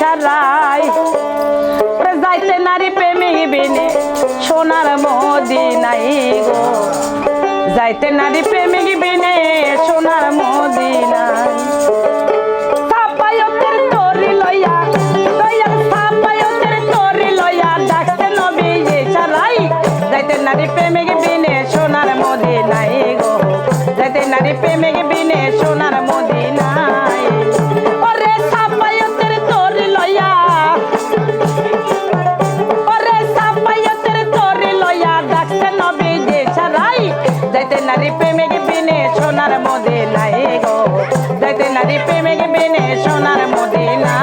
চালাই। যাইতে নারী প্রেমী বিনে সোনার মোদি নাই গো। যাইতে নারী প্রেমী বিনে সোনার মোদি নাই। নারী প্রেমে বিনে সোনার মোদি নাই গো। যাইতে নারী প্রেমিক বিনে তেনারি প্রেমিক বিনে সোনার মদিনা।